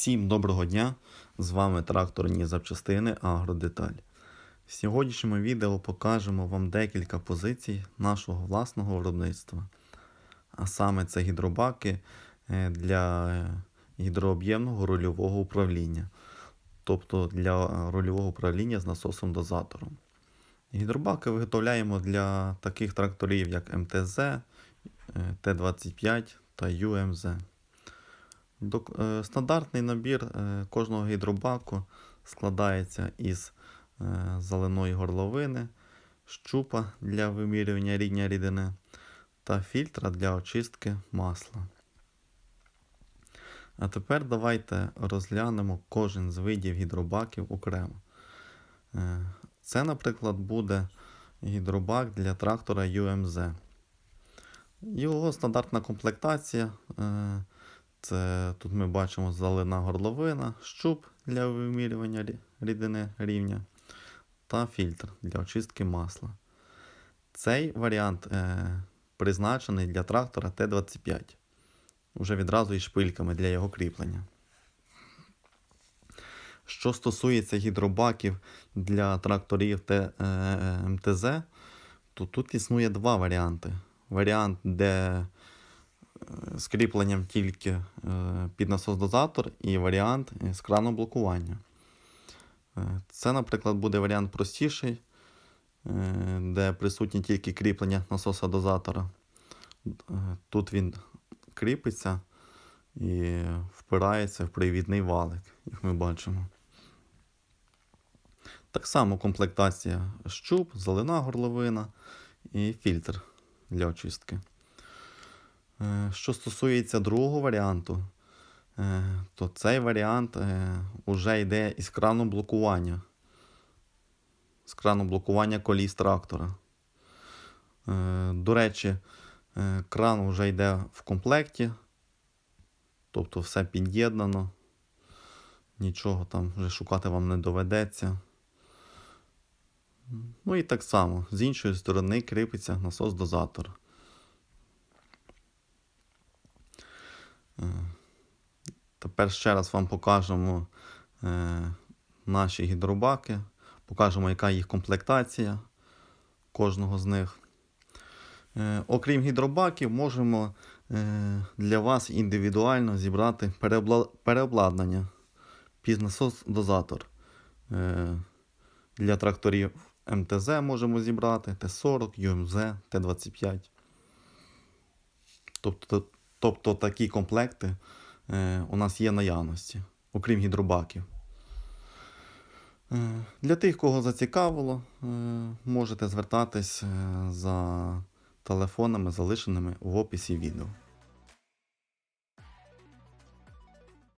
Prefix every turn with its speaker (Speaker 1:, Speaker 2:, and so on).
Speaker 1: Всім доброго дня! З вами тракторні запчастини Агродеталь. В сьогоднішньому відео покажемо вам декілька позицій нашого власного виробництва. А саме це гідробаки е, для гідрооб'ємного рульового управління, тобто для рульового управління з насосом-дозатором. Гідробаки виготовляємо для таких тракторів, як МТЗ, е, Т-25 та ЮМЗ. Е, Стандартний набір е, кожного гідробаку складається із е, заливної горловини, щупа для вимірювання рівня рідини та фільтра для очистки масла. А тепер давайте розглянемо кожен з видів гідробаків окремо. Це, наприклад, буде гідробак для трактора UMZ. Його стандартна комплектація. Це тут ми бачимо залина горловина, щуп для вимірювання рідини рівня та фільтр для очистки масла. Цей варіант е, призначений для трактора Т-25. Уже відразу із шпильками для його кріплення. Що стосується гідробаків для тракторів Т, е, МТЗ, то тут існує два варіанти. Варіант, де з кріпленням тільки е, під насос-дозатор і варіант е, з краном блокування. Е, Це, наприклад, буде варіант простіший, де присутнє тільки кріплення насоса-дозатора. Е, Тут він кріпиться і впирається в привідний валик, як ми бачимо. Так само комплектація щуп, залина горловина і фільтр для очистки. Е, Що стосується другого варіанту, е, то цей варіант вже йде із крану блокування. З крану блокування коліс трактора. Е, До речі, е, кран вже йде в комплекті, тобто все під'єднано. Нічого там вже шукати вам не доведеться. Ну і так само, з іншої сторони кріпиться насос-дозатор. Тепер ще раз вам покажемо е, наші гідробаки, покажемо, яка їх комплектація кожного з них. Е, окрім гідробаків, можемо е, для вас індивідуально зібрати переобладнання під насос-дозатор. Е, для тракторів МТЗ можемо зібрати Т-40, ЮМЗ, Т-25. Тобто, тобто такі комплекти е, у нас є наявності, окрім гідробаків. Е, Для тих, кого зацікавило, е, можете звертатись за телефонами, залишеними в описі відео.